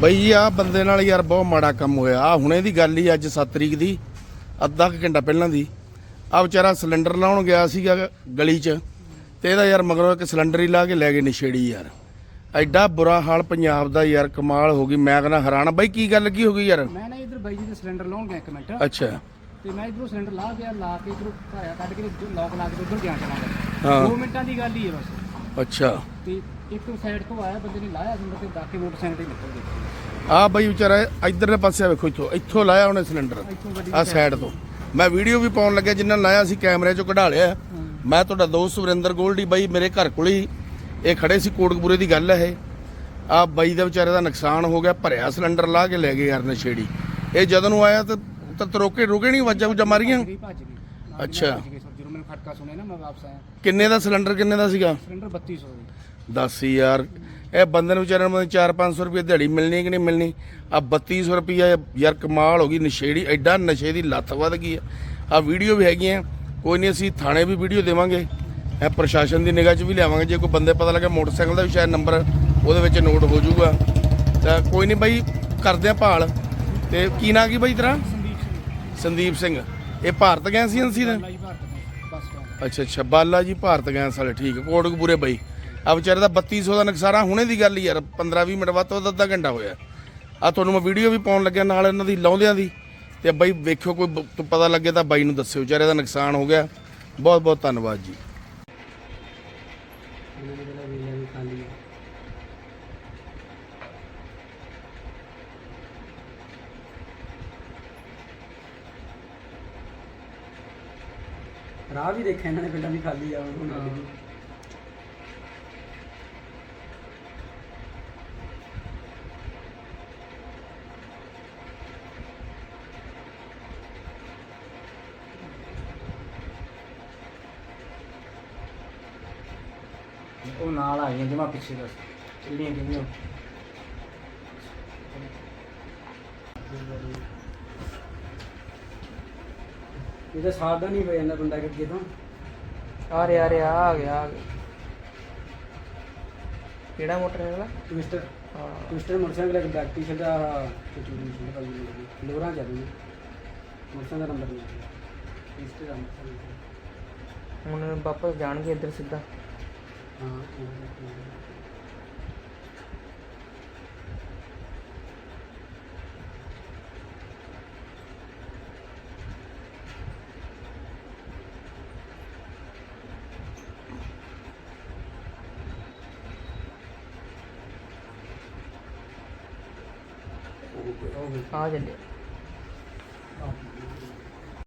ਬਈ ਆ ਬੰਦੇ ਨਾਲ ਯਾਰ ਬਹੁਤ ਮਾੜਾ ਕੰਮ ਹੋਇਆ। ਆ ਹੁਣੇ ਦੀ ਗੱਲ ਹੀ ਅੱਜ 7 ਤਰੀਕ ਦੀ ਅੱਧਾ ਕੁ ਘੰਟਾ ਪਹਿਲਾਂ ਦੀ। ਆ ਵਿਚਾਰਾ ਸਿਲੰਡਰ ਲਾਉਣ ਗਿਆ ਸੀਗਾ ਗਲੀ 'ਚ ਤੇ ਇਹਦਾ ਯਾਰ ਮਗਰੋਂ ਇੱਕ ਸਿਲੰਡਰ ਹੀ ਲਾ ਕੇ ਲੈ ਗਏ ਨਸ਼ੇੜੀ ਯਾਰ। ਐਡਾ ਬੁਰਾ ਹਾਲ ਪੰਜਾਬ ਦਾ ਯਾਰ ਕਮਾਲ ਹੋ ਗਈ। ਮੈਂ ਕਹਿੰਦਾ ਹੈਰਾਨ। ਬਈ ਕੀ ਗੱਲ ਕੀ ਹੋ ਗਈ ਯਾਰ? ਮੈਂ ਨਾ ਇਧਰ ਬਾਈ ਜੀ ਦੇ ਸਿਲੰਡਰ ਲਾਉਣ ਗਿਆ ਇੱਕ ਮਿੰਟ। ਅੱਛਾ। ਤੇ ਮੈਂ ਇਧਰੋਂ ਸਿਲੰਡਰ ਲਾ ਗਿਆ ਲਾ ਕੇ ਇਧਰੋਂ ਘਾਇਆ ਕੱਢ ਕੇ ਲੋਕ ਲਾ ਕੇ ਉਧਰ ਗਿਆ ਚਲਾ ਗਿਆ। ਹਾਂ। 2 ਮਿੰਟਾਂ ਦੀ ਗੱਲ ਹੀ ਹੈ ਬਸ। ਅੱਛਾ। ਤੇ ਇੱਕ ਸਾਈਡ ਤੋਂ ਆਇਆ ਬੰਦੇ ਨੇ ਲਾਇਆ ਸਿਲੰਡਰ ਤੇ ਬਾਕੀ ਮੋਟਰਸਾਈਕਲ ਤੇ ਨਿਕਲ ਗਏ। ਆ ਬਈ ਵਿਚਾਰਾ ਇਧਰਲੇ ਪਾਸੇ ਵੇਖੋ ਇੱਥੋਂ ਇੱਥੋਂ ਲਾਇਆ ਉਹਨੇ ਸਿਲੰਡਰ। ਆ ਸਾਈਡ ਤੋਂ। ਮੈਂ ਵੀਡੀਓ ਵੀ ਪਾਉਣ ਲੱਗਿਆ ਜਿੰਨਾਂ ਲਾਇਆ ਸੀ ਕੈਮਰੇ 'ਚੋਂ ਕਢਾ ਲਿਆ। ਮੈਂ ਤੁਹਾਡਾ ਦੋਸਤ ਸੁਰਿੰਦਰ ਗੋਲਡੀ ਬਾਈ ਮੇਰੇ ਘਰ ਕੋਲ ਹੀ ਇਹ ਖੜੇ ਸੀ ਕੋਟਕਪੂਰੇ ਦੀ ਗੱਲ ਹੈ ਇਹ। ਆ ਬਾਈ ਦਾ ਵਿਚਾਰੇ ਦਾ ਨੁਕਸਾਨ ਹੋ ਗਿਆ ਭਰਿਆ ਸਿਲੰਡਰ ਲਾ ਕੇ ਲੈ ਗਏ ਯਾਰ ਨਸ਼ੇੜੀ। ਇਹ ਜਦੋਂ ਨੂੰ ਆਇਆ ਤਾਂ ਤਾਂ ਰੋਕੇ ਨਹੀਂ ਵੱਜਾ ਵੁਜਾ ਮਾਰੀਆਂ। ਅੱਛਾ। ਨਾਲ ਭੱਜ ਗਏ ਸਰ ਜਦੋਂ ਮੈਨੂੰ ਖਟਕਾ ਸੁਣਿਆ ਨਾ ਮੈਂ ਵਾਪਸ ਆਇਆ। ਕਿੰਨੇ ਦਾ ਸਿਲੰਡਰ ਕਿੰਨੇ ਦਾ ਸੀਗਾ? ਸਿਲੰਡਰ 3200 ਦੀ ਦੱਸ ਯਾਰ ਇਹ ਬੰਦੇ ਨੂੰ ਵਿਚਾਰੇ ਨੂੰ 4-500 ਰੁਪਏ ਦਿਹਾੜੀ ਮਿਲਣੀ ਕਿ ਨਹੀਂ ਮਿਲਣੀ? ਆ 3200 ਰੁਪਏ ਯਾਰ ਕਮਾਲ ਹੋ ਗਈ ਨਸ਼ੇੜੀ ਐਡਾ ਨਸ਼ੇ ਦੀ ਲੱਤ ਵੱਧ ਗਈ ਆ। ਆ ਵੀਡੀਓ ਵੀ ਹੈਗੀਆਂ ਕੋਈ ਨਹੀਂ ਅਸੀਂ ਥਾਣੇ ਵੀ ਵੀਡੀਓ ਦੇਵਾਂਗੇ। ਇਹ ਪ੍ਰਸ਼ਾਸਨ ਦੀ ਨਿਗਾਹ 'ਚ ਵੀ ਲਿਆਵਾਂਗੇ ਜੇ ਕੋਈ ਬੰਦੇ ਪਤਾ ਲੱਗੇ ਮੋਟਰਸਾਈਕਲ ਦਾ ਵੀ ਸ਼ਾਇਦ ਨੰਬਰ ਉਹਦੇ ਵਿੱਚ ਨੋਟ ਹੋ ਜਾਊਗਾ। ਤਾਂ ਕੋਈ ਨਹੀਂ ਬਾਈ ਕਰਦੇ ਆ ਭਾਲ। ਤੇ ਕੀ ਨਾਂ ਕੀ ਬਾਈ ਤੇਰਾ? ਸੰਦੀਪ ਸਿੰਘ। ਸੰਦੀਪ ਸਿੰਘ। ਇਹ ਭਾਰਤ ਗੈਸ ਏਜੰਸੀ ਦਾ ਲਾਈ ਭਾਰਤ ਤੋਂ ਬਸ ਸਟੈਂਡ। ਅੱਛਾ ਅੱਛਾ ਬਾਲਾ ਜੀ ਭਾਰਤ ਗੈਸ ਵਾਲੇ ਠੀਕ ਕੋਟਕਪੂਰੇ ਬਾਈ। ਆ ਵਿਚਾਰੇ ਦਾ 3200 ਦਾ ਨੁਕਸਾਨ ਹੁਣੇ ਦੀ ਗੱਲ ਹੀ ਯਾਰ 15 20 ਮਿੰਟ ਬਾਅਦ ਤੋਂ ਅੱਧਾ ਘੰਟਾ ਹੋਇਆ। ਆ ਤੁਹਾਨੂੰ ਮੈਂ ਵੀਡੀਓ ਵੀ ਪਾਉਣ ਲੱਗਿਆ ਨਾਲ ਇਹਨਾਂ ਦੀ ਲਾਉਂਦਿਆਂ ਦੀ। ਤੇ ਬਾਈ ਵੇਖਿਓ ਕੋਈ ਬ- ਪਤਾ ਲੱਗੇ ਤਾਂ ਬਾਈ ਨੂੰ ਦੱਸਿਓ ਵਿਚਾਰੇ ਦਾ ਨੁਕਸਾਨ ਹੋ ਗਿਆ। ਬਹੁਤ ਬਹੁਤ ਧੰਨਵਾਦ ਜੀ। ਰਾਹ ਵੀ ਦੇਖਿਆ ਇਹਨਾਂ ਨੇ ਪਹਿਲਾਂ ਵੀ ਖਾਲੀ ਆ, ਉਹ ਉਹ ਨਾਲ ਆਈਆਂ ਜਮਾ ਪਿੱਛੇ ਬਸ ਚੱਲੀਆਂ ਕਿੰਨੀਆਂ ਇਹਦਾ ਸਾਵਧਾਨ ਹੀ ਹੋ ਜਾਂਦਾ ਬੰਦਾ ਅੱਗੇ ਤੋਂ। ਆ ਰਿਹਾ ਆ ਰਿਹਾ ਆ ਗਿਆ ਆ ਗਿਆ। ਕਿਹੜਾ ਮੋਟਰ ਹੈ ਵਾਲਾ ਟਵਿਸਟਰ। ਹਾਂ। ਟਵਿਸਟਰ ਮੋਟਰਸਾਈਕਲ ਇੱਕ ਬੈਕ ਟੀ ਦਾ ਲੋਰਾਂ ਚੱਲਦੀ ਮੋਟਰਸਾਈਕਲ ਦਾ ਨੰਬਰ ਨਹੀਂ ਟਵਿਸਟਰ ਦਾ ਹੁਣ ਵਾਪਸ ਜਾਣਗੇ ਇੱਧਰ ਸਿੱਧਾ। ਹਾਂ। ਉਹ- ਉਹ- ਉਹ- ਆ ਚੱਲੇ